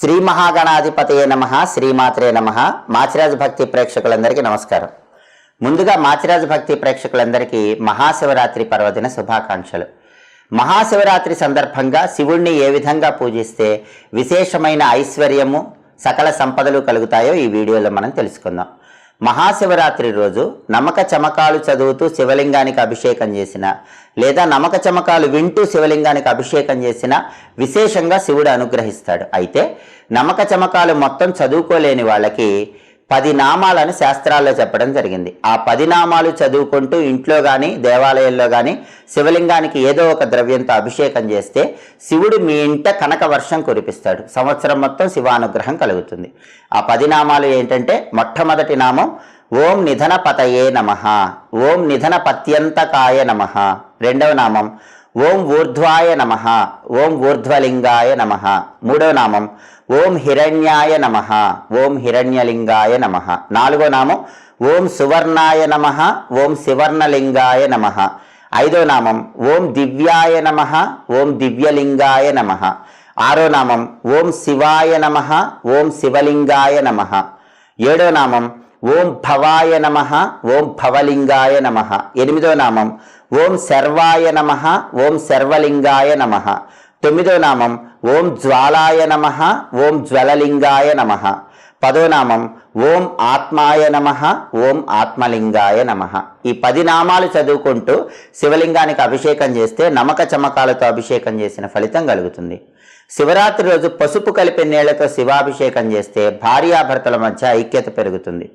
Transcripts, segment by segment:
శ్రీ మహాగణాధిపతయే నమ శ్రీమాత్రే నమ. మాచిరాజు భక్తి ప్రేక్షకులందరికీ నమస్కారం. ముందుగా మాచిరాజు భక్తి ప్రేక్షకులందరికీ మహాశివరాత్రి పర్వదిన శుభాకాంక్షలు. మహాశివరాత్రి సందర్భంగా శివుణ్ణి ఏ విధంగా పూజిస్తే విశేషమైన ఐశ్వర్యము సకల సంపదలు కలుగుతాయో ఈ వీడియోలో మనం తెలుసుకుందాం. మహాశివరాత్రి రోజు నమక చమకాలు చదువుతూ శివలింగానికి అభిషేకం చేసిన లేదా నమక చమకాలు వింటూ శివలింగానికి అభిషేకం చేసిన విశేషంగా శివుడు అనుగ్రహిస్తాడు. అయితే నమక చమకాలు మొత్తం చదువుకోలేని వాళ్ళకి పది నామాలను శాస్త్రాల్లో చెప్పడం జరిగింది. ఆ పది నామాలు చదువుకుంటూ ఇంట్లో కానీ దేవాలయంలో కానీ శివలింగానికి ఏదో ఒక ద్రవ్యంతో అభిషేకం చేస్తే శివుడు మీ ఇంట కనక వర్షం కురిపిస్తాడు. సంవత్సరం మొత్తం శివానుగ్రహం కలుగుతుంది. ఆ పది నామాలు ఏంటంటే మొట్టమొదటి నామం ఓం నిధన పతయే నమ ఓం నిధన పత్యంతకాయ నమ. రెండవ నామం ఓం ఊర్ధ్వాయ నమ ఓం ఊర్ధ్వలింగాయ నమ. మూడవ నామం ఓం హిరణ్యాయ నమ. ఓం హిరణ్యలింగాయ నమ. నాలుగో నామం ఓం సువర్ణాయ నమ. ఓం శివర్ణలింగాయ నమ. ఐదో నామం ఓం దివ్యాయ నమ. ఓం దివ్యలింగాయ నమ. ఆరో నామం ఓం శివాయ నమ. ఓం శివలింగాయ నమ. ఏడో నామం ఓం భవాయ నమ. ఓం భవలింగాయ నమ. ఎనిమిదో నామం ఓం శర్వాయ నమ. ఓం శర్వలింగాయ నమ. తొమ్మిదో నామం ఓం జ్వాలాయ నమ ఓం జ్వలలింగాయ నమ. పదోనామం ఓం ఆత్మాయ నమ ఓం ఆత్మలింగాయ నమ. ఈ పది నామాలు చదువుకుంటూ శివలింగానికి అభిషేకం చేస్తే నమక చమకాలతో అభిషేకం చేసిన ఫలితం కలుగుతుంది. శివరాత్రి రోజు పసుపు కలిపే నీళ్ళతో శివాభిషేకం చేస్తే భార్యాభర్తల మధ్య ఐక్యత పెరుగుతుంది.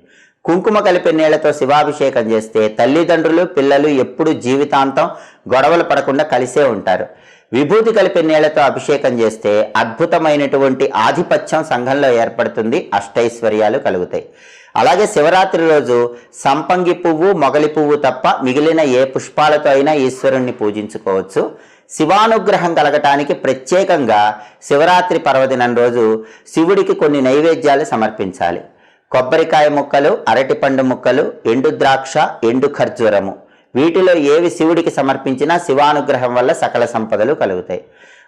కుంకుమ కలిపే నీళ్ళతో శివాభిషేకం చేస్తే తల్లిదండ్రులు పిల్లలు ఎప్పుడు జీవితాంతం గొడవలు పడకుండా కలిసే ఉంటారు. విభూతి కలిపే నీళ్ళతో అభిషేకం చేస్తే అద్భుతమైనటువంటి ఆధిపత్యం సంఘంలో ఏర్పడుతుంది అష్టైశ్వర్యాలు కలుగుతాయి. అలాగే శివరాత్రి రోజు సంపంగి పువ్వు మొగలి పువ్వు తప్ప మిగిలిన ఏ పుష్పాలతో అయినా ఈశ్వరుణ్ణి పూజించుకోవచ్చు. శివానుగ్రహం కలగటానికి ప్రత్యేకంగా శివరాత్రి పర్వదినం రోజు శివుడికి కొన్ని నైవేద్యాలు సమర్పించాలి. కొబ్బరికాయ ముక్కలు అరటిపండు ముక్కలు ఎండు ద్రాక్ష ఎండు ఖర్జూరము. వీటిలో ఏవి శివుడికి సమర్పించినా శివానుగ్రహం వల్ల సకల సంపదలు కలుగుతాయి.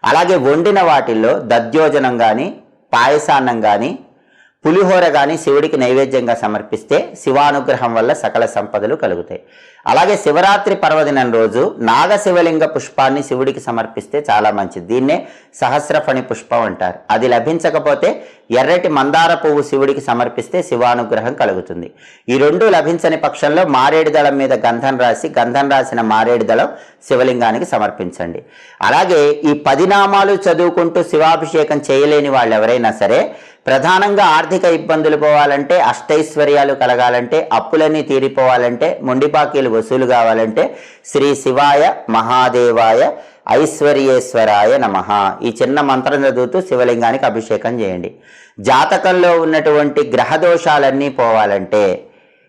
అలాగే వండిన వాటిల్లో దద్యోజనం కానీ పాయసాన్నం కానీ పులిహోర కానీ శివుడికి నైవేద్యంగా సమర్పిస్తే శివానుగ్రహం వల్ల సకల సంపదలు కలుగుతాయి. అలాగే శివరాత్రి పర్వదినం రోజు నాగశివలింగ పుష్పాన్ని శివుడికి సమర్పిస్తే చాలా మంచిది. దీన్నే సహస్రఫణి పుష్పం అంటారు. అది లభించకపోతే ఎర్రటి మందార పువ్వు శివుడికి సమర్పిస్తే శివానుగ్రహం కలుగుతుంది. ఈ రెండు లభించని పక్షంలో మారేడు దళం మీద గంధం రాసి గంధం రాసిన మారేడు దళం శివలింగానికి సమర్పించండి. అలాగే ఈ పది నామాలు చదువుకుంటూ శివాభిషేకం చేయలేని వాళ్ళు ఎవరైనా సరే ప్రధానంగా ఆర్థిక ఇబ్బందులు పోవాలంటే అష్టైశ్వర్యాలు కలగాలంటే అప్పులన్నీ తీరిపోవాలంటే మొండిపాకీలు వసూలు కావాలంటే శ్రీ శివాయ మహాదేవాయ ఐశ్వర్యేశ్వరాయ నమ. ఈ చిన్న మంత్రం చదువుతూ శివలింగానికి అభిషేకం చేయండి. జాతకంలో ఉన్నటువంటి గ్రహదోషాలన్నీ పోవాలంటే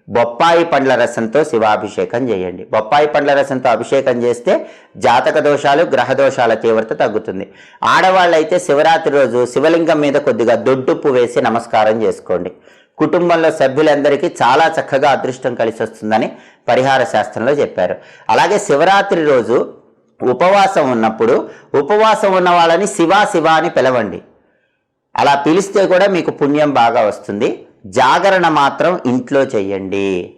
బొప్పాయి పండ్ల రసంతో శివాభిషేకం చేయండి. బొప్పాయి పండ్ల రసంతో అభిషేకం చేస్తే జాతక దోషాలు గ్రహ దోషాల తీవ్రత తగ్గుతుంది. ఆడవాళ్ళైతే శివరాత్రి రోజు శివలింగం మీద కొద్దిగా దొడ్డుప్పు వేసి నమస్కారం చేసుకోండి. కుటుంబంలో సభ్యులందరికీ చాలా చక్కగా అదృష్టం కలిసి వస్తుందని పరిహార శాస్త్రంలో చెప్పారు. అలాగే శివరాత్రి రోజు ఉపవాసం ఉన్నప్పుడు ఉపవాసం ఉన్న వాళ్ళని శివా శివ అని పిలవండి. అలా పిలిస్తే కూడా మీకు పుణ్యం బాగా వస్తుంది. జాగరణ మాత్రం ఇంట్లో చేయండి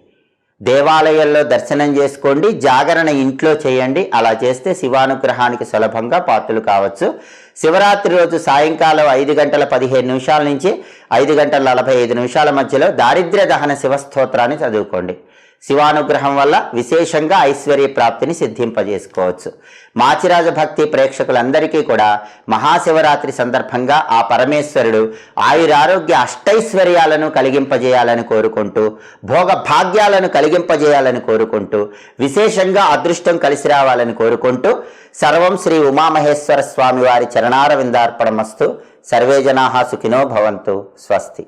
దేవాలయాల్లో దర్శనం చేసుకోండి జాగరణ ఇంట్లో చేయండి అలా చేస్తే శివానుగ్రహానికి సులభంగా పాత్రలు కావచ్చు. శివరాత్రి రోజు సాయంకాలం ఐదు గంటల పదిహేను నిమిషాల నుంచి ఐదు గంటల నలభై ఐదు నిమిషాల మధ్యలో దారిద్ర్య దహన శివస్తోత్రాన్ని చదువుకోండి. శివానుగ్రహం వల్ల విశేషంగా ఐశ్వర్య ప్రాప్తిని సిద్ధింపజేసుకోవచ్చు. మాచిరాజ భక్తి ప్రేక్షకులందరికీ కూడా మహాశివరాత్రి సందర్భంగా ఆ పరమేశ్వరుడు ఆయురారోగ్య అష్టైశ్వర్యాలను కలిగింపజేయాలని కోరుకుంటూ భోగ భాగ్యాలను కలిగింపజేయాలని కోరుకుంటూ విశేషంగా అదృష్టం కలిసి రావాలని కోరుకుంటూ సర్వం శ్రీ ఉమామహేశ్వర స్వామి వారి చరణారవిందార్పణమస్తు. సర్వే జనాహా సుఖినో భవంతు. స్వస్తి.